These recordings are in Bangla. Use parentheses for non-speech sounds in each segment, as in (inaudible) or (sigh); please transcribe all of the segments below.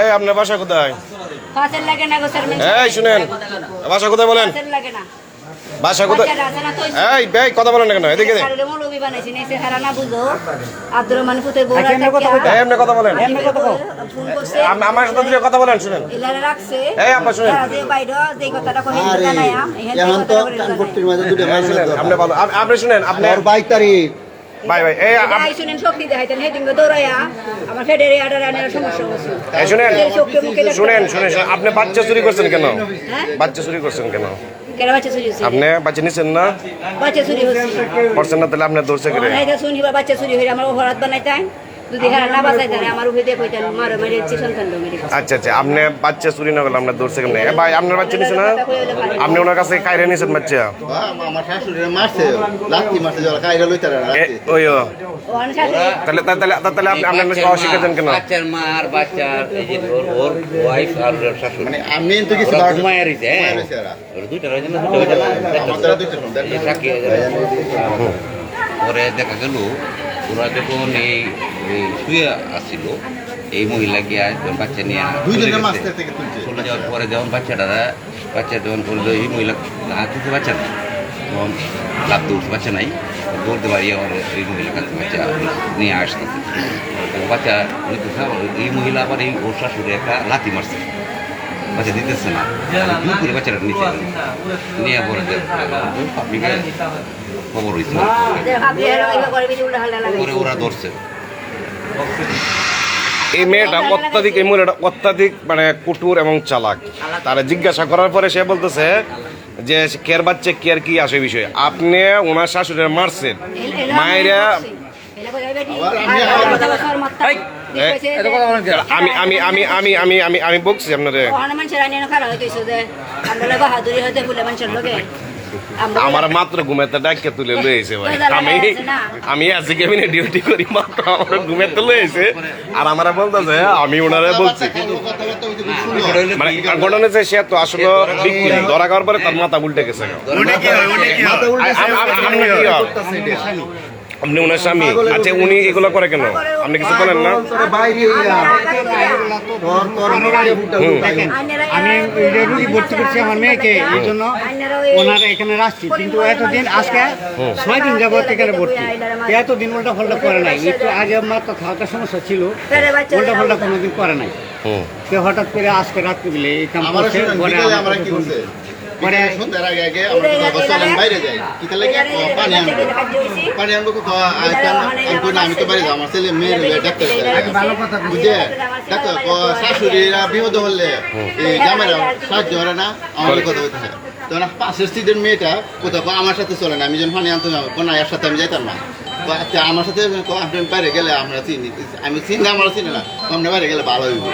এই আপনার বাসা কোথায়? ফাসেল লাগে না গো স্যার এই শুনেন। বাসা কোথায় বলেন? ফাসেল লাগে না। বাসা কোথায়? এই কথা বলেন না কেন? এদিকে এমনি কথা বলেন। আমার সাথে দুটো কথা বলেন শুনেন। এই আপা আপনি আপনি শুনেন আপনি বাইশ তারিখ ভাই ভাই এই আপ- শুনেন শক্তি দেখাইতেন। হেদিন দৌড়াইয়া আমার ফেডেরে আডার আনার সমস্যা হচ্ছে। এই শুনেন। শুনেন শুনেন আপনি বাচ্চা চুরি করছেন কেন? হ্যাঁ? বাচ্চা চুরি করছেন কেন? কেন আপনি বাচ্চা নিছেন না? বাচ্চা চুরি করছেন না তাহলে অনাইতে শুনি বা বাচ্চা চুরি হয়ে আমার অপরাধ বানাইতেন। যদি হ্যাঁ না বাঁচাইতেন আমার উপরে দিয়ে কইতেন মারো মেরে দিচ্ছি সন্তান মেরে আচ্ছা আচ্ছা আপনি বাচ্চা চুরি না করলে আপনার ধরছে কেন এ ভাই আপনার বাচ্চা নিছে না? আপনি ওনার কাছে কাইরে নিছেন বাচ্চা? আমার শাশুড়ি মারছে লাত্তি মারছে জল কাইরা লইতে ওই ও। ও আমি শাশুড়ি তাহলে তাহলে তাহলে- তাহলে আপনি আপনার কাছে অস্বীকার দেন কেন? বাচ্চার মা আর বাচ্চার এই যে ওর ওর ওয়াইফ আর ওর শাশুড়ি। মানে আমি তো কিছু ওরা বারোটা- ঘুমায় হ্যাঁ। ঘুমায় রয়েছে ওরা। ওরা দুইটা রয়েছে না? দুইটা রয়েছে না? আমাদের দুইটা room, এই সাক্ষী পরে দেখা গেল ওরা যখন এই শুয়ে আসছিল এই মহিলা গিয়া যখন বাচ্চা নিয়ে চলে গেছে। মাছ থেকে তুলছে। চলে যাওয়ার পরে যখন বাচ্চাটা বাচ্চা যখন করল এই মহিলা হাত থেকে বাচ্চা নাই। তখন লাভ দৌড়ছে বাচ্চা নাই। দৌড়তে পারি আমার এই মহিলার কাছে বাচ্চা নিয়ে আসতে বাচ্চা এই মহিলা আবার এই ওর শাশুড়ি একটা লাথি মারছে। বাচ্চা দিতেছে না। বাচ্চাটা নিচে নিয়ে পরে খবর হয়েছে পরে ওরা ধরছে এই মেয়েটা অত্যাধিক এই মহিলাটা অত্যাধিক মানে কুটুর এবং চালাক তারা জিজ্ঞাসা করার পরে সে বলতেছে যে কেয়ার বাচ্চা কেয়ার কি আসে বিষয়ে আপনি ওনার শাশুড়ি মারছেন মায়েরা আমি আমি আমি আমি আমি আমি আমি বকছি আপনারে আমার মাত্র ঘুমেতে ডাকে তুলে লয়েছে ভাই আমি আমি আজকে কেবিনে ডিউটি করি মাত্র আমার ঘুমেতে লয়েছে আর আমার বলতেছে আমি ওনারে বলছি। মানে ঘটনা হচ্ছে সে তো আসলে বিক্রি ধরা করার পরে তার মাথা উল্টে গেছে আপনি ওনার স্বামী। আচ্ছা উনি এগুলো করে কেন? আপনি কিছু বলেন না। আমি রুগী ভর্তি করছি আমার মেয়েকে এই জন্য ওনারা এখানে রাখছি। কিন্তু এতদিন আজকে ছয় দিন যাবত এখানে ভর্তি। এতদিন উল্টা ফল্টা করে নাই। একটু আগে মাত্র হালকা সমস্যা ছিল। উল্টা ফল্টা কোনোদিন করে নাই। হঠাৎ করে আজকে রাত্রে বিলে এই কাম করছে? সন্ধ্যার আগে আগে আমরা চলেন বাইরে যাই। কিতা লাগে? পানি আনব। পানি আনব কোথাও? আমি- না, তো বাইরে যাব। আমার ছেলে মেয়ে হলে ডাক্তার দেখায়। বুঝে? ডাক্তার, ও, শাশুড়িরা বিপদ হলে এই জামাইরা সাহায্য করে না আমাদের কথা বলতেছে তখন পাশের স্ত্রীদের মেয়েটা কোথাও কয়, আমার সাথে চলে না আমি যখন পানি আনতে যাব কোনো এর সাথে আমি যাইতাম না আচ্ছা, আমার সাথে আপনি বাইরে গেলে আমরা চিনি আমি চিনি আমার চিনি না আমরা বাইরে গেলে ভালো হইব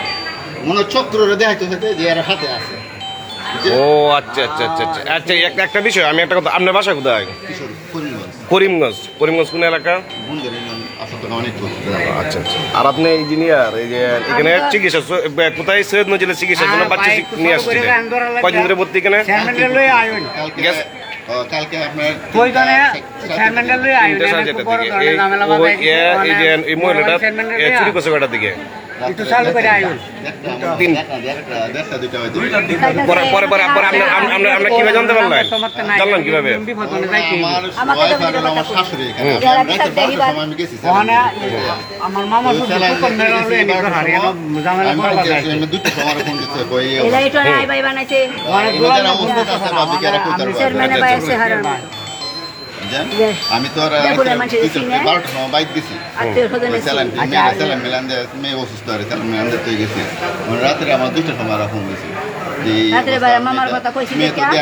মনে হয় চক্ররে দেখাইতে সাথে যে এরা সাথে আছে? ও আচ্ছা আচ্ছা আচ্ছা আচ্ছা। আচ্ছা একটা একটা বিষয় আমি একটা কথা আপনার বাসা কোথায়? করিমগঞ্জ। করিমগঞ্জ। করিমগঞ্জ কোন এলাকা। আচ্ছা আচ্ছা। আর আপনি ইঞ্জিনিয়ার এই যে এখানে চিকিৎসা কোথায়? সৈয়দ নজিলের চিকিৎসার জন্য হ্যাঁ, বাচ্চা নিয়ে আসছে। কয়দিন ধরে ভর্তি এখানে? এই মহিলাটা চুরি করছে কয়টার দিকে। একটু চালু করে আইন পরে পরে পরে পরে আপনি আপনি- আপনি আপনি কীভাবে জানতে পারলেন তোমারটা কীভাবে। আমার আমার আমার মামা। আমার আমার ভাই বানাইছে। বুঝছেন? আমি তো আর। বারোটার সময় বাইক দিছি আচ্ছা, মেয়েরা স্যালাইন মেয়ে অসুস্থ আর স্যালাইন মিলান গেছি মানে রাত্রে আমার দুইটার সময় আর ফোন বাইরে মামার কথা কইছি।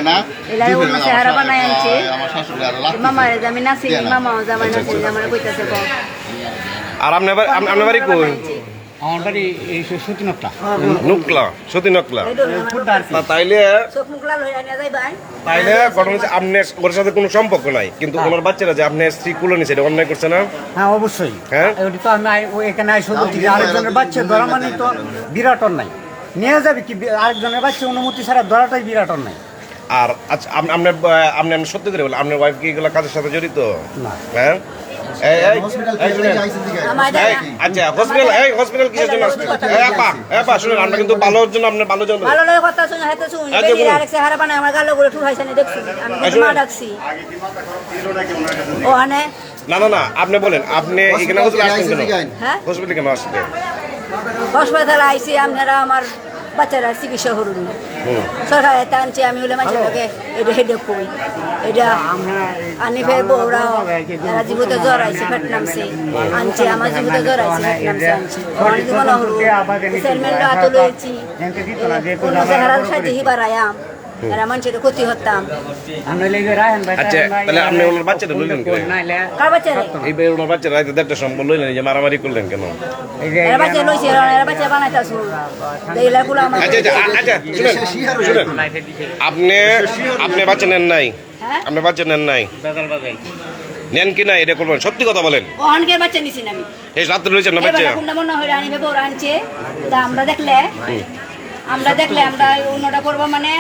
না, আমার শাশুড়ি- আর মামার দিছে। আমি নাচি দেয় না। মামা জামাই নাচি জামাই কইতাছে আর আপনার আপনার বাড়ি কই আমার বাড়ি এই সতীনকটা নুকলা সতী নকলা ফুটটা আর কি। তা তাইলে হয়ে তাইলে ঘটনা হচ্ছে আপনার ওর সাথে কোনো সম্পর্ক নাই কিন্তু ওনার বাচ্চারা যে আপনার স্ত্রী কুলো নিছে এটা অন্যায় করছে না? হ্যাঁ অবশ্যই। হ্যাঁ? ওটি তো আমি এখানে আইসো বলছি যে আরেকজনের বাচ্চা ধরা মানে তো বিরাট নাই। নিয়ে যাবে কি? আরেকজনের বাচ্চা অনুমতি ছাড়া ধরাটাই বিরাট নাই। আর আচ্ছা আপনি আপনি সত্যি করে বলেন আপনার ওয়াইফ কি এগুলো কাজের সাথে জড়িত? না। হ্যাঁ? এই এই এই এই, আচ্ছা হসপিটাল এই হসপিটাল কিসের জন্য? আসছে? এই আপা এই আপা শুনেন আমরা কিন্তু ভালোর জন্য আপনার ভালোর জন্য ভালো লাগে কথা শুনে হাতে শুন। আচ্ছা। আরেক হারা বানায় আমার গালো করে ঠুকাইছে না দেখছি। আমি। মা ডাকছি। ওখানে? না না না আপনি বলেন আপনি এখানে হসপিটাল আসছেন কেন? হ্যাঁ? হসপিটালে কেন আসছেন হাসপাতালে আইসি আপনারা আমার বাচ্চারা চিকিৎসা করুন। সরকার এটা আনছি আমি হলে মাঝে এটা হেডে কই। এটা আনি ফের বউরা এরা জীবতে জ্বর আইছে ফেট নামছে আনছে আমার জীবতে জ্বর আইছে ফেট নামছে আনছে। অনেক জীবন হলো সেলমেন্ট লইছি। কোনো সেহারার সাথে হিবার আয়াম। মানুষের ক্ষতি হতাম আচ্ছা তাহলে আপনি ওনার বাচ্চাটা লইলেন কেন নাইলে কার বাচ্চারে এই বে ওনার বাচ্চা রাইতে লইলেন যে মারামারি করলেন কেন? এই এরা বাচ্চা লইছে এরা বাচ্চা বানাইতে আসুন এইলা গুলো আমার আচ্ছা আচ্ছা আচ্ছা শুনেন শুনেন। আপনি আপনি বাচ্চা নেন নাই। হ্যাঁ? আপনি বাচ্চা নেন নাই। নেন কি না এটা করবেন। সত্যি কথা বলেন। বাচ্চা নিছি না আমি। এই রাত্রে রয়েছেন না বাচ্চা? হয় আমরা দেখলে আমরা দেখলে আমরা অন্যটা করব মানে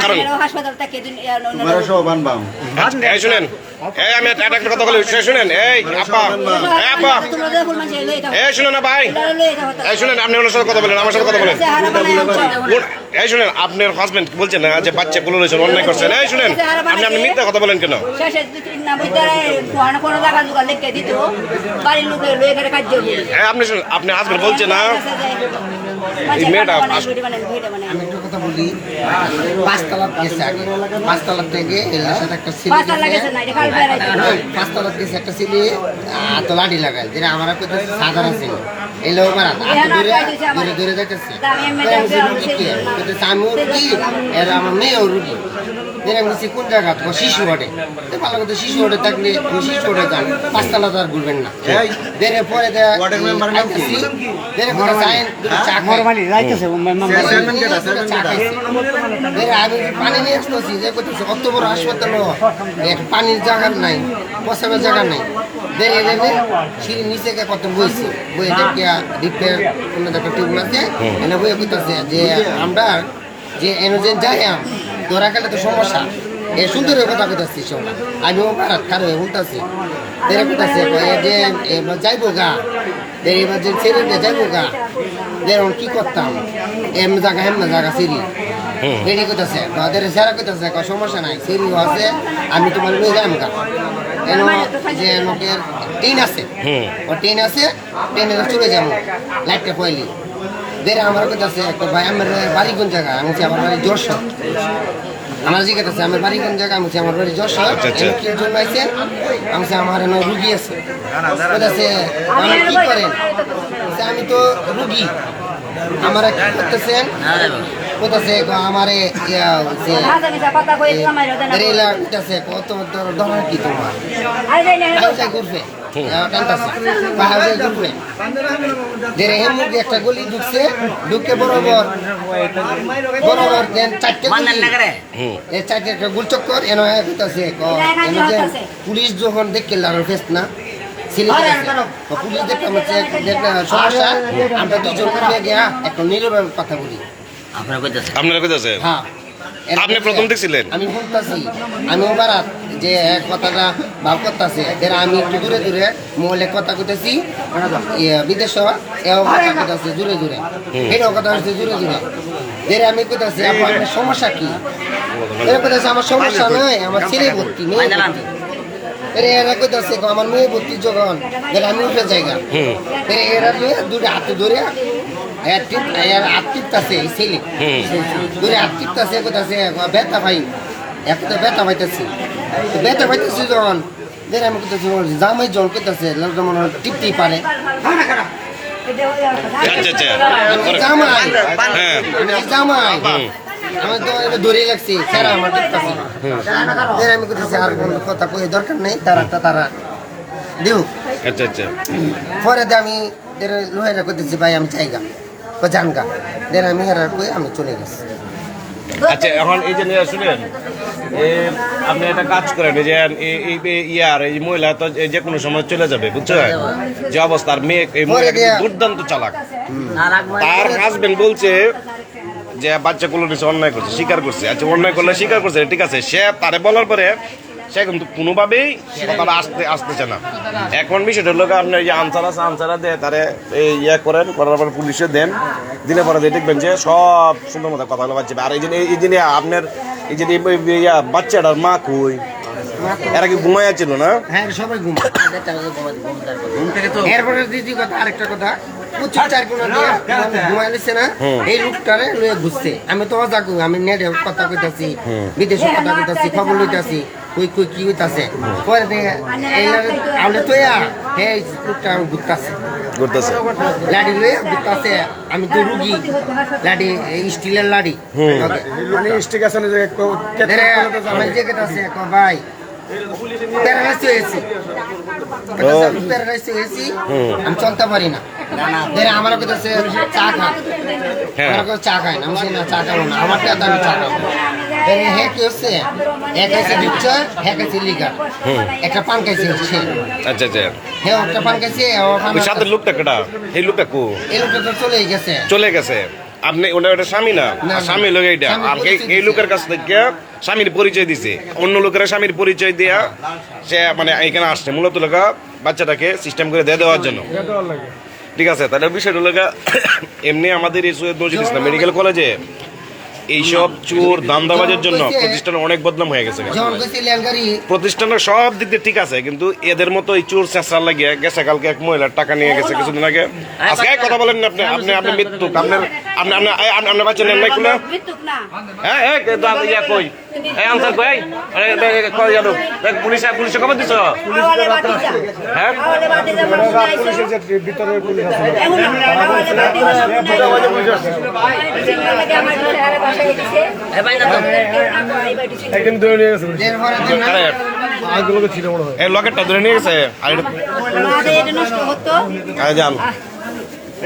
কারণ- হাসপাতাল থেকে দুন- তোমরা সব বানবাম শুনেন এই আমি একটা একটা কথা বলি শুনেন এই আপা এই আপা তোমরা দেখুন মানুষ লই যাও এই শুনেন না ভাই। এই শুনেন আপনি ওনার সাথে কথা বলেন আমার সাথে কথা বলেন। এই শুনেন আপনার হাজবেন্ড বলছেন না যে বাচ্চা গুলো রয়েছেন অন্যায় করছেন এই শুনেন আপনি আপনি মিথ্যা কথা বলেন কেন? আপনি শুনেন আপনি হাজবেন্ড বলছেন না? এই আমি একটা কথা বলি পাঁচতলার গেছে আগে পাঁচতলার থেকে সাথে একটা ছেলে পাঁচটা লাগেছে না এটা কাল বেড়াইতে গেছে একটা ছেলে হাত লাঠি লাগায়। যেটা আমার কত সাধারণ ছিল। এই লোক মারা হাত ধরে ধরে ধরে যাইতেছে আমি আমি এরা আমার মেয়েও রুগী। যেটা আমি বলছি, কোন জায়গা শিশু ওঠে ভালো কথা শিশু ওঠে থাকলে শিশু ওঠে যান পাঁচতলা তো আর ঘুরবেন না। বেড়ে পরে চাইন আমি পানি নিয়ে আসতেছি? যে করতেছি অত বড় হাসপাতাল পানির জায়গা নাই জায়গা নাই। সিঁড়ি নিচে কত বইছি। বইয়ে দেখে রিপেয়ার কোনো একটা টিউব আছে এনে বইয়ে করতেছে যে আমরা যে এনোজেন যাই তোরা গেলে তো সমস্যা। এ সুন্দরের কথা কইতাছি শোনা। আমি ও ভারত কারও বলতেছি। তেরে কইতাছে যে যাইবো গা। দের এবার যে ছেড়ে দিয়ে যাইবো গা। যেরকম কি করতাম? এম জায়গা হেম জায়গা সিঁড়ি। রেডি করতেছে ওদের সারা করতেছে সমস্যা নাই। সিঁড়িও আছে আমি তোমার নিয়ে যাম গা। এন যে লোকের টিন আছে ও টিন আছে ট্রেনে চলে যাব লাইটটা পয়লি। দেরে আমার করতেছে ভাই আমার বাড়ি কোন জায়গা? আমি বলছি, আমার বাড়ি যশোর। আমার জিজ্ঞাসা আছে আমার বাড়ি কোন জায়গা? আমি বলছি, আমার বাড়ি যশোর। আচ্ছা, আচ্ছা। কি জন্য আমি বলছি, আমার এনে রুগী আছে। বলতেছে আমার কি করেন? আমি তো রুগী। আমার কি করতেছেন বলতেছে আমার কত ধরনের কি তোমার? আরে একটা গলি ঢুকছে ঢুকে বরাবর বরাবর দেন চারটে গলি এই চারটে একটা গুল চক্কর এনে হইতাছে এনে যে পুলিশ যখন দেখে লাগার ফেস না পুলিশ সমস্যা আমরা দুজন গিয়া একটা নীরবে কথা বলি আপনারা কইতাছে হ্যাঁ। আপনি প্রথম দেখছিলেন? আমি বলতাছি আমি ওবার যে এক কথাটা ভাব করতেছে এর আমি একটু দূরে দূরে মোবাইলে কথা কইতেছি ইয়ে, বিদেশ এও কথা কইতেছে দূরে দূরে এটাও কথা হচ্ছে দূরে দূরে এর আমি কইতেছি আপনার সমস্যা কি? এর কইতেছে আমার সমস্যা নয় আমার ছেলে ভর্তি মেয়ে ভর্তি। এর এরা কইতেছে আমার মেয়ে ভর্তি যখন আমি উঠে জায়গা এর দূরে হাতে ধরে ছেলে। কইতাছে ব্যথা ভাই পাইতেছি। পাইতেছি যখন আমি কইতেছি জামাই জন কইতাছে লোকটা মনে হয় টিপতেই পারে। আচ্ছা আচ্ছা। জামাই হ্যাঁ। জামাই। আমি তো এটা ধরে লাগছি স্যার আমার টিপতাছে দের আমি কইতেছি আর কোনো কথা কই দরকার নেই তারা তারা দিও আচ্ছা আচ্ছা। পরে আমি এর লোহেরা করতেছি ভাই আমি চাইগা। ও জানগা। দেন আমি হেরার কই আমি চলে গেছি। আচ্ছা এখন এই যে শুনেন আপনি একটা কাজ করেন যে এই- এই এই ইয়ার এই মহিলা তো যে কোনো সময় চলে যাবে বুঝছেন? যে অবস্থা আর মেয়ে এই মহিলা কিন্তু দুর্দান্ত চালাক। তার হাজবেন্ড বলছে যে বাচ্চাগুলো নিচে অন্যায় করছে স্বীকার করছে। আচ্ছা অন্যায় করলে স্বীকার করছে ঠিক আছে। সে তারে বলার পরে সে কিন্তু কোনোভাবেই কথাটা আসতে আসতেছে না। এখন বিষয়টা হলো আপনার যে আনসার আছে আনসারা দেয় তারে এই ইয়ে করেন করার পর পুলিশে দেন। দিলে পরে দিয়ে দেখবেন যে সব সুন্দর মতো কথা বলা বাচ্চা। আর এই যে এই যে আপনার এই যে ইয়া বাচ্চাটার মা কই? এরা কি ঘুমাইয়া ছিল না? হ্যাঁ সবাই ঘুম থেকে তো এরপরে দিদি কথা আরেকটা কথা। প্রচুর চার কোনা দিয়ে ঘুমাই লিছে না। এই লোকটারে লয়ে ঘুরছে। আমি তো অজাগ আমি নেটে কথা কইতাছি বিদেশে কথা কইতাছি খবর লইতাছি কই কই কি হইতাছে? পরে দেখে আমরা তো এই লোকটা ঘুরতাছে। ঘুরতেছে। লাডি লয়ে ঘুরতাছে। আমি তো রুগী। লাডি স্টিলের লাডি। মানে স্টিক আছে না যে ধরে আছে ভাই প্যারালাইসিস হয়েছি। প্যারালাইসিস হয়েছি। আমি চলতে পারি না। আমার কাছে চা খা হ্যাঁ। আমার কাছে চা খায় না। আমি না চা খাব না। আমার টাকা আমি চা খাব। ধরে কি হচ্ছে? এক আছে দিচ্ছে এক আছে লিগার। একটা পান খাইছে সে। আচ্ছা আচ্ছা। হে একটা পান খাইছে ও পান ওই সাথে লোকটা কেটা এই লোকটা কো? এই লোকটা চলে গেছে। চলে গেছে। আপনি ওটা ওটা স্বামী না। স্বামী লোক এইটা। আর এই-। লোকের কাছ থেকে স্বামীর পরিচয় দিছে। অন্য লোকেরা স্বামীর পরিচয় দেয়া সে মানে এখানে আসছে। মূলত লোকা বাচ্চাটাকে সিস্টেম করে দিয়ে দেওয়ার জন্য। ঠিক আছে? তাহলে বিষয়টা লোকা (coughs) এমনি আমাদের এই সৈয়দ নজরুল ইসলাম মেডিকেল কলেজে এইসব চোর দান্দাবাজের জন্য প্রতিষ্ঠান অনেক বদনাম হয়ে গেছে প্রতিষ্ঠানের সব দিক দিয়ে ঠিক আছে কিন্তু এদের মতো এই চোর চেঁচড়া লাগিয়ে গেছে কালকে এক মহিলার টাকা নিয়ে গেছে কিছুদিন আগে। আজকে কথা বলেন না আপনি আপনি আপনি মৃত্যু আপনার আপনি আপনি আপনার বাচ্চা নেন নাই কুলা মৃত্যুক না হ্যাঁ এই ইয়া কই? এই আনসার কই? আরে এই, এই, কই জানো? দেখ পুলিশ পুলিশে খবর দিছ? হ্যাঁ? ভিতরে পুলিশ আছে ধরে নিয়ে গেছে আগগুলোকে ছিল মনে হয়। এই লকেটটা ধরে নিয়ে গেছে? আর এটা- নষ্ট হতো আরে এই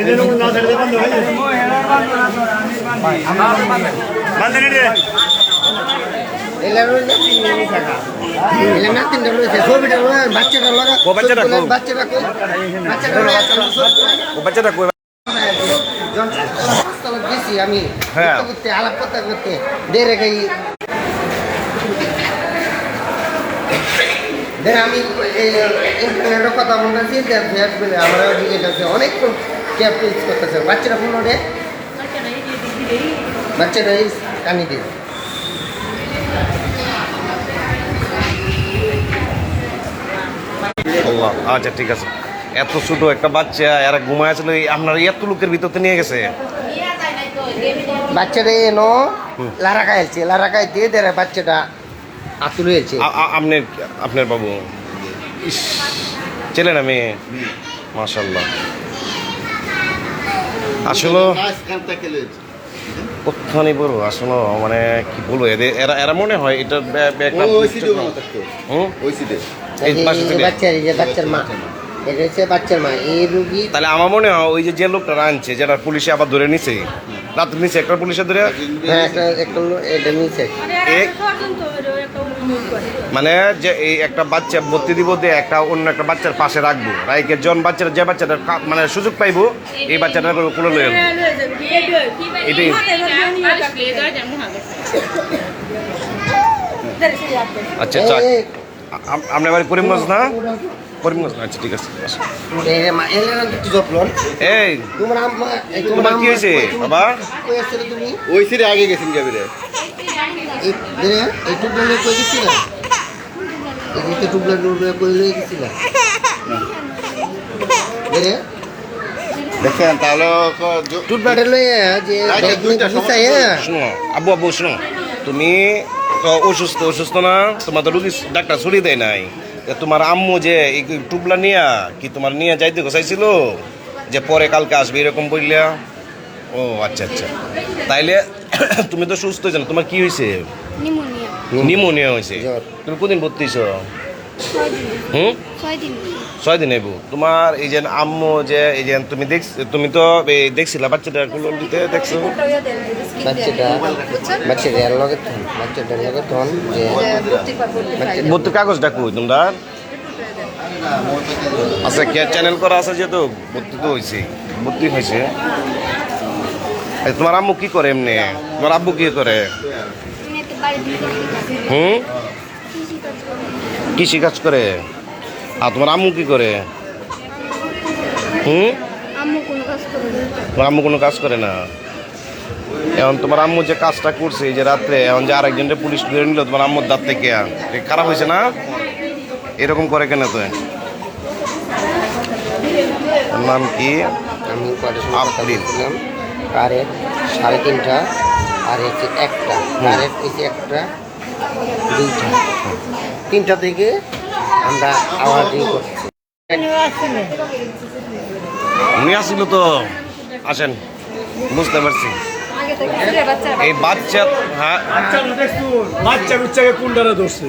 না ছেড়ে বন্ধ হয়ে গেছে বাচ্চাটা বাচ্চাটা ছবি তুলে, কই? বাচ্চাটা কই বাচ্চাটা লয় একটা ছবি তুলে। ও বাচ্চাটা কই যখন আমি। হ্যাঁ। করতে আলাপ করতে করতে দেড়ে গাই দেখ আমি কথা বলতেছি আমরা অনেকক্ষণ ক্যাব ইউজ করতেছে। বাচ্চারা ফোন ওঠে? বাচ্চারা এই কানি দিয়ে। আচ্ছা ঠিক আছে। এত ছোট একটা বাচ্চা এরা ঘুমায় আসলে আপনার এত লোকের ভিতরতে নিয়ে গেছে? বাচ্চাটা এনো লারা খাইছে লারা খাই দিয়ে দেয় বাচ্চাটা আতুল হয়েছে। আপনার আপনার বাবু ইস, ছেলে না মেয়ে? মাশাল্লাহ আসলে কোথানি বলব আসলে মানে কি বলব এদের এরা এরা মনে হয় এটা বে- বে- একটা। হুম? এই পাশে এই বাচ্চার মা। এটা হচ্ছে বাচ্চার মা এই রুগী তাহলে আমার মনে হয় ওই যে যে লোকটা আনছে যেটা পুলিশে আবার ধরে নিছে। রাত্রে নিছে একটা পুলিশে ধরে? হ্যাঁ একটা একটা এটা নিচে এক মানে যে এই একটা বাচ্চা ভর্তি দিব দিয়ে একটা অন্য একটা বাচ্চার পাশে রাখব। রাইকে জন বাচ্চারা যে বাচ্চাটা মানে সুযোগ পাইবো এই বাচ্চাটা কোলে লয়ে এটাই। আচ্ছা আচ্ছা আপনার বাড়ি করিমগঞ্জ না? করিমগঞ্জ আচ্ছা ঠিক আছে। এই তোমার তোমার কি হয়েছে, বাবা? ওই সিরে আগে গেছেন এই রে, এই নিয়ে কই গেছিলা? এই যে টুকরা কই লয়ে গেছিলা? রে, দেখেন তাহলে ক- লয়ে যে ব্যাগ দুইটা নিয়ে গুছাই, হ্যাঁ। শোনো তুমি অসুস্থ অসুস্থ না তোমার তো রুগী ডাক্তার ছুটি দেয় নাই। তোমার আম্মু যে এই টুবলা নিয়া কি তোমার নিয়ে যাইতে গোসাইছিল যে পরে কালকে আসবে এরকম বললা ও আচ্ছা আচ্ছা। তাইলে (coughs) তুমি তো সুস্থ হয়েছো তোমার কি হয়েছে নিউমোনিয়া নিউমোনিয়া হয়েছে তুমি কোনদিন ভর্তি হয়েছো ছয় দিন। হুম? ছয় দিন এবু তোমার এই যে আম্মু যে এই যে তুমি দেখ তুমি তো এই দেখছিলা বাচ্চাটা গুলো দিতে দেখছ? বাচ্চাটা বাচ্চাটা এর লগে বাচ্চাটার লগে থন যে বাচ্চা- ভর্তি কাগজটা কই তোমরা? আচ্ছা কে চ্যানেল করা আছে যেহেতু ভর্তি তো হয়েছে ভর্তি হয়েছে এই তোমার আম্মু কি করে এমনি? তোমার আব্বু কি করে? হুম? কৃষি কাজ করে? আর তোমার আম্মু কি করে? হুম? আম্মু কোনো কাজ করে না। তোমার আম্মু কোনো কাজ করে না? এখন তোমার আম্মু যে কাজটা করছে এই যে রাত্রে এখন যে আরেকজনটা পুলিশ ধরে নিল তোমার আম্মুর দাঁত থেকে এ খারাপ হয়েছে না? এরকম করে কেন তো নাম কি? আমি কারের সাড়ে তিনটা আর হচ্ছে একটা। কারের হচ্ছে একটা দুইটা। তিনটা থেকে আমরা আওয়াজ দিয়ে করছি। উনি আসছিল তো আসেন বুঝতে পারছি। এই বাচ্চা হ্যাঁ। বাচ্চা বুচ্চাকে কোনটারে ধরছে?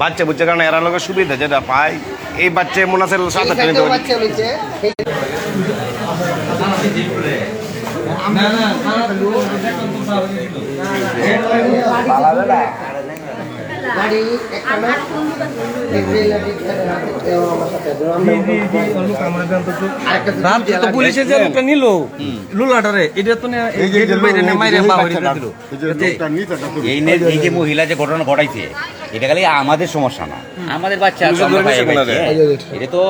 বাচ্চা বুচ্চা কারণে এরা লোকের সুবিধা যেটা পায়। এই বাচ্চা মনে আছে সাত পারে। বাচ্চা হয়েছে বাড়ি এখানে রাত তো পুলিশে যে লোকটা নিল। লুলাটারে এটা তো না গেটের বাইরে না মাইরে বা হইরে দিল এই যে মহিলা যে ঘটনা ঘটাইছে এটা খালি আমাদের সমস্যা না। আমাদের বাচ্চা? এটা তো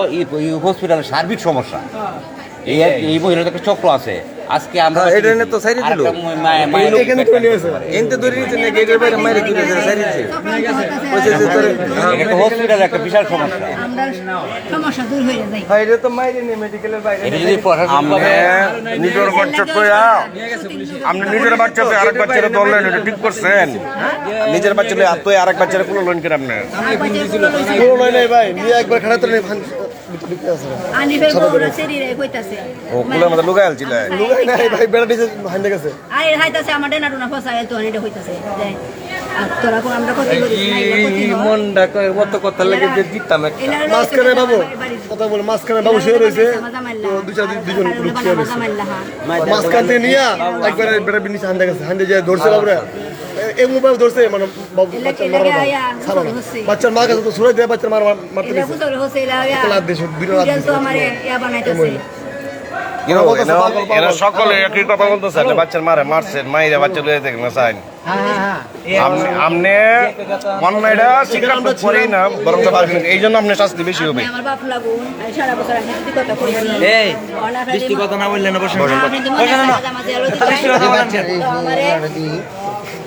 হসপিটালের সার্বিক সমস্যা। এই এই মহিলার একটা চক্র আছে। আজকে আমরা হ্যাঁ, এটা এনে তো সাইরে দিল। এখানে তো এনতে ধরে নিতে না গেটের বাইরে মাইরে দিল সাইরেছে কইছে যে তোরে এটা একটা একটা বিশাল সমস্যা। সমস্যা দূর হয়ে যায়। বাইরে তো মাইরে নে মেডিকেলের বাইরে এটা যদি প্রশাসন নিজের বাচ্চা আপনি নিজের বাচ্চা তো আরেক বাচ্চারে ধরলেন এটা ঠিক করছেন। নিজের বাচ্চা লই আর তো আরেক বাচ্চারে কোনো লোন করে আপনি আনিফের বউরা শরীরে কইতাছে। ও কুলের মধ্যে লুকাই আলছিল আরে হাইতাছে আমার ডেনা ডুনা ফসায় তো এটা হইতাছে যে আর তোরা কোন আমরা ক্ষতি করিস না এগুলা ক্ষতি এই হয়। মনটা কয় কত কথা লাগে যে জিততাম মাঝখানে বাবু কথা বল মাঝখানে বাবু শুয়ে রয়েছে লোক শুয়ে রয়েছে। হ্যাঁ। মাঝখান থেকে নিয়ে একবারে বেটা গেছে যে ধরছে বাবুরা। ধরছে মানে বাবু বাচ্চার মারা এলাকে আয়া, ছাড়ো না। বাচ্চার মা কাছে তো সুরাই দেয় বাচ্চার মার মারতে দিয়েছে, দিয়েছে। সকলে একই কথা বলতেছে বাচ্চার মারে মারছেন মাইরা বাচ্চা লয়ে দেখেন না আপনি আপনি অন্যায়টা স্বীকার তো করেই না বরং পারবেন। এই জন্য আপনার শাস্তি বেশি হবে। কথা না আপনি মনে হয়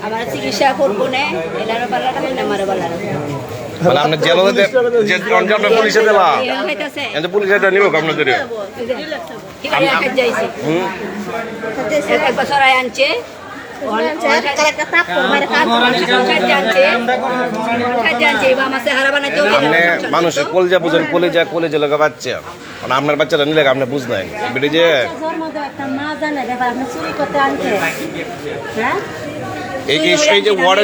আমারে- চিকিৎসা করব না এলারও পাল্লাটা আমারও পাল্লাটা মানে আপনি যে অঞ্চল আপনার পুলিশে দেবা এরকম পুলিশে এটা নিব আপনাদের। এবারে এক- এক বছর আনছে আপনি মানুষের কলজা বুঝেন কলেজা কলেজে লগা বাচ্চা। মানে আপনার বাচ্চাটা নিলে আপনি বুঝ নাই বেটে যে হ্যাঁ এই যে এই যে ওয়ার্ডে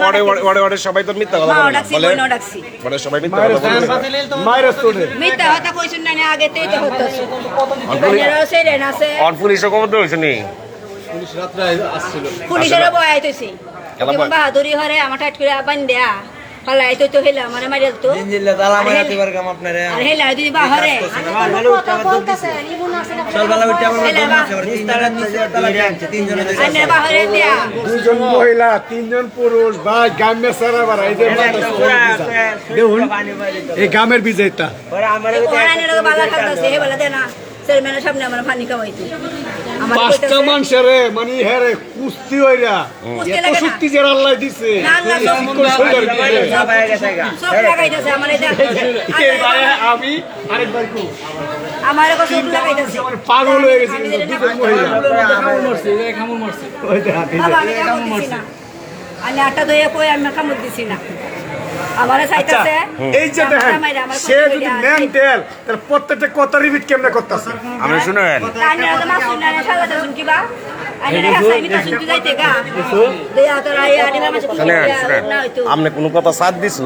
ওয়ার্ডে ওয়ার্ডে ওয়ার্ডে সবাই তো মিথ্যা কথা বলে বলে সবাই মিথ্যা কথা বলে। মায়ের স্টোরে মিথ্যা কথা কইছেন না আগেতেই তো হইতাছে। বান্যারাও সেরে অন পুলিশে খবর দিয়েছে নি বয় আইতেছি বাহাদুরি হরে আমার টাইট করে বান দেয়া পালা আইতো তো হেলা আমার মারি তো জিল্লা তালা মারাতে পারে কাম আপনারে আর হেলা যদি বাহরে কথা বলতেছে ইবন আছে না সকালবেলা উঠে আমার দম আছে আবার তিনটা নিচে তালা দিয়েছে তিনজনে আন্নে বাহরে দেয়া দুজন মহিলা তিনজন পুরুষ বা গ্রামের সারা বারা এই যে দেখুন এই গ্রামের বিজয়টা ওরানের বালা খাতাছে হে বলা দেনা চেয়ারম্যানের সামনে আমার পানি খাওয়াইতো আমার পাঁচটা মানুষের মানে কুস্তি হইরা। কুস্তি এত শক্তি যে আল্লাহ দিছে (laughs) আমি আরেকবার আমার পাগল হয়ে গেছে ওই কামড় আমি দইয়া কই আমি কামড় দিছি না। আমারে আচ্ছা চাইতাছে এই যে দেখেন সে যদি মেন্টাল তাহলে প্রত্যেকটা কথা রিপিট কেমনে করতেছে? আপনি শুনেন। তো কিবা আপনি কোনো কথা সাথ দিছুন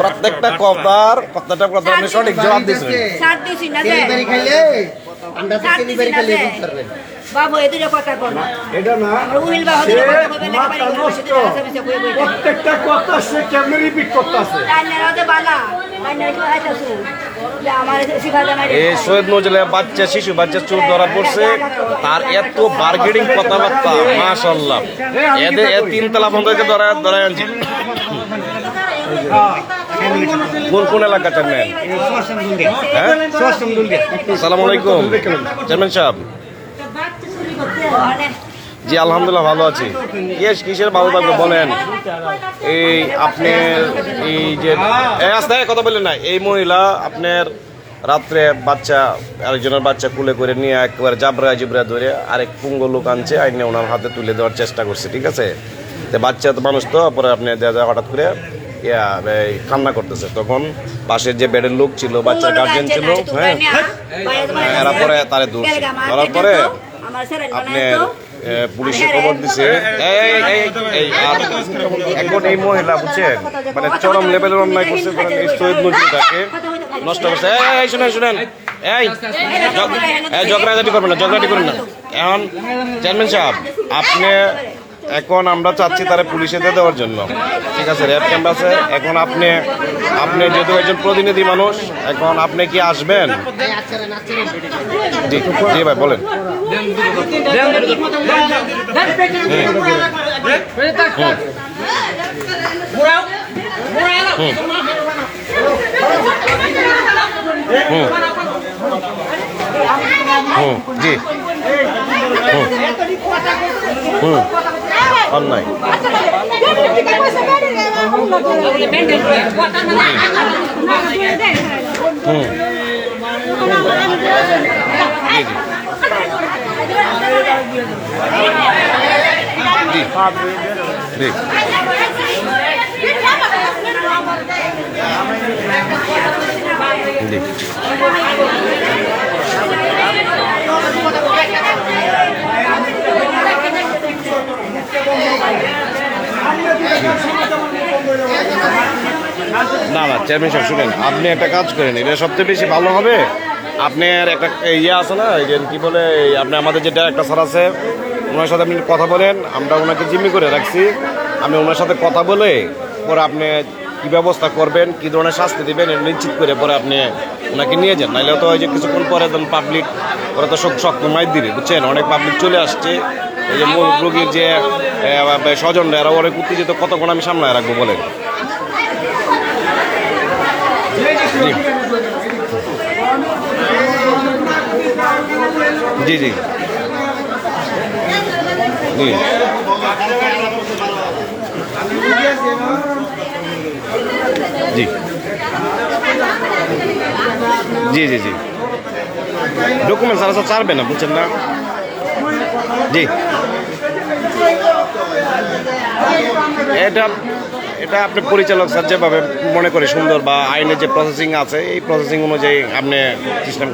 প্রত্যেকটা কথার প্রত্যেকটা কথা সঠিক জবাব দিছুন। বাবু কথা কর এটা না। বাবু প্রত্যেকটা কথা সে কেমনে রিপিট করতেছে? এই সৈয়দ বাচ্চা শিশু বাচ্চা চোর ধরা পড়ছে। তার এত বার্গেনিং কথাবার্তা মাশাল্লাহ এদের তিনতলা বন্ধকে ধরা ধরা আনছে। হ্যাঁ? জি, আলহামদুলিল্লাহ, ভালো আছি। কিস কিসের ভালো থাকবে বলেন? এই আপনার এই যে আস্তে, কথা বললেন না। এই মহিলা আপনার রাত্রে বাচ্চা, আরেকজনের বাচ্চা কুলে করে নিয়ে একবার জাবরা জিবরা ধরে আরেক পুঙ্গ লোক আনছে, আইনে ওনার হাতে তুলে দেওয়ার চেষ্টা করছে, ঠিক আছে? তো বাচ্চা তো মানুষ তো, পরে আপনি হঠাৎ করে কান্না করতেছে তখন পাশের যে বেডের লোক ছিল বাচ্চার গার্জেন ছিল হ্যাঁ এরা পরে তারে দূর ধরার পরে আপনার এ, পুলিশে খবর দিছে এই এই এই এখন এই মহিলা বুঝছেন মানে চরম লেভেলের অন্যায় করছে এই সৈয়দ নজরুলটাকে নষ্ট করছে এই, শুনেন শুনেন এই ঝগড়াঝাটি করবেন না ঝগড়াটি করবেন না এখন চেয়ারম্যান সাহেব আপনি এখন আমরা চাচ্ছি তারা পুলিশে দিয়ে দেওয়ার জন্য। ঠিক আছে র্যাব ক্যাম্প আছে। এখন আপনি আপনি যেহেতু একজন প্রতিনিধি মানুষ, এখন আপনি কি আসবেন? জি জি ভাই, বলেন। হুম। জি হুম। হুম। অন্যায় হুম। জি। জি জি জি না না চেয়ারম্যান সাহেব, শুনেন, আপনি একটা কাজ করেন, এটা সবচেয়ে বেশি ভালো হবে। আপনার একটা ইয়ে আছে না যে কি বলে আপনি আমাদের যে ডাইরেক্টর স্যার আছে, ওনার সাথে আপনি কথা বলেন, আমরা ওনাকে জিম্মি করে রাখছি। আমি ওনার সাথে কথা বলে পরে আপনি কি ব্যবস্থা করবেন, কি ধরনের শাস্তি দিবেন, এটা নিশ্চিত করে পরে আপনি ওনাকে নিয়ে যান। নাহলে তো ওই যে কিছুক্ষণ পরে একদম পাবলিক ওরা তো শক শক্ত মাইর দিবে, বুঝছেন? অনেক পাবলিক চলে আসছে। এই যে মূল রোগীর যে স্বজনরা, এরা অনেক উত্তেজিত, কতক্ষণ আমি সামলায় রাখব বলেন? জি জি জি জি জি জি জি ডকুমেন্ট সারা সব ছাড়বে না বুঝছেন না জি এটা এটা আপনি পরিচালক স্যার যেভাবে মনে করে সুন্দর বা আইনের যে প্রসেসিং আছে, এই প্রসেসিং অনুযায়ী আপনি সিস্টেম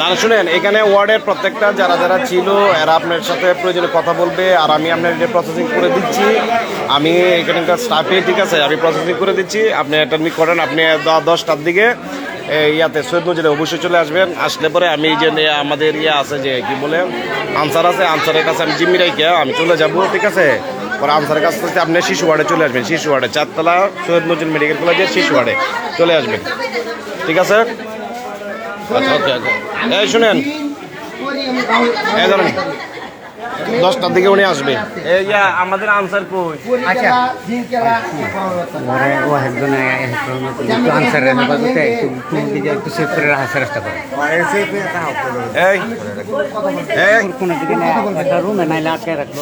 না শুনেন, এখানে ওয়ার্ডের প্রত্যেকটা যারা যারা ছিল, এরা আপনার সাথে প্রয়োজনে কথা বলবে, আর আমি আপনার এটা প্রসেসিং করে দিচ্ছি, আমি এখানকার স্টাফে ঠিক আছে, আমি প্রসেসিং করে দিচ্ছি। আপনি এটা করেন, আপনি দশটার দিকে ইয়াতে সৈয়দ নজিরে অবশ্যই চলে আসবেন। আসলে পরে আমি যে আমাদের ইয়ে আছে যে, কি বলে, আনসার আছে, আনসারের কাছে আমি জিম্মি রাইকে আমি চলে যাব, ঠিক আছে? পরে আনসারের কাছ থেকে আপনি শিশু ওয়ার্ডে চলে আসবেন। শিশু ওয়ার্ডে চারতলা সৈয়দ নজরুল মেডিকেল কলেজের শিশু ওয়ার্ডে চলে আসবেন। ঠিক আছে? আচ্ছা ওকে ওকে। এই শুনেন। এই ধরেন দশটার দিকে উনি আসবে। এই ইয়া আমাদের আনসার কই? আচ্ছা। ও একজন একটু আনসার একটু দিকে একটু সেভ করে রাখার চেষ্টা করে। এই এই। কোনো দিকে না রুমে নাইলে আটকে রাখল।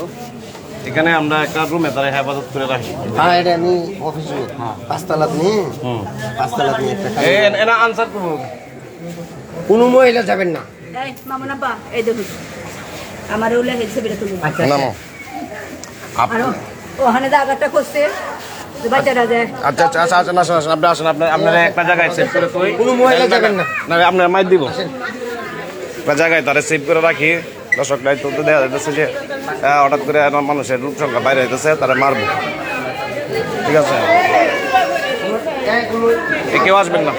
এখানে আমরা একটা রুমে তারা হেফাজত করে রাখি। হ্যাঁ এটা আমি অফিসে পাঁচতলাত নিয়ে হুম। পাঁচতলাত নিয়ে একটা এই এনা আনসার কই কোনো মহিলা যাবেন না। এই মামুন আব্বা এই দেখুন। আমার নামো। ওখানে করছে যায় আচ্ছা আচ্ছা আচ্ছা আচ্ছা আসেন আসেন, আপনি আসেন আপনার আপনারা একটা জায়গায় সেভ করে কই কোনো মহিলা যাবেন না। না আপনার মাইর দিব। জায়গায় তারা সেভ করে রাখি। দর্শক নাই তো দেখা যাচ্ছে যে হঠাৎ করে মানুষের রূপ সংখ্যা বাইরে হইতেছে, তারা মারবো। ঠিক আছে? কেউ আসবেন না?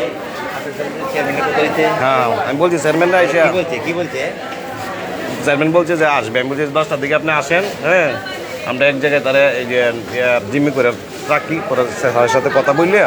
হ্যাঁ আমি বলছি যে দশটার দিকে আপনি আসেন হ্যাঁ? আমরা এক জায়গায় তারা এই যে জিম্মি করে রাখি সাথে কথা বললে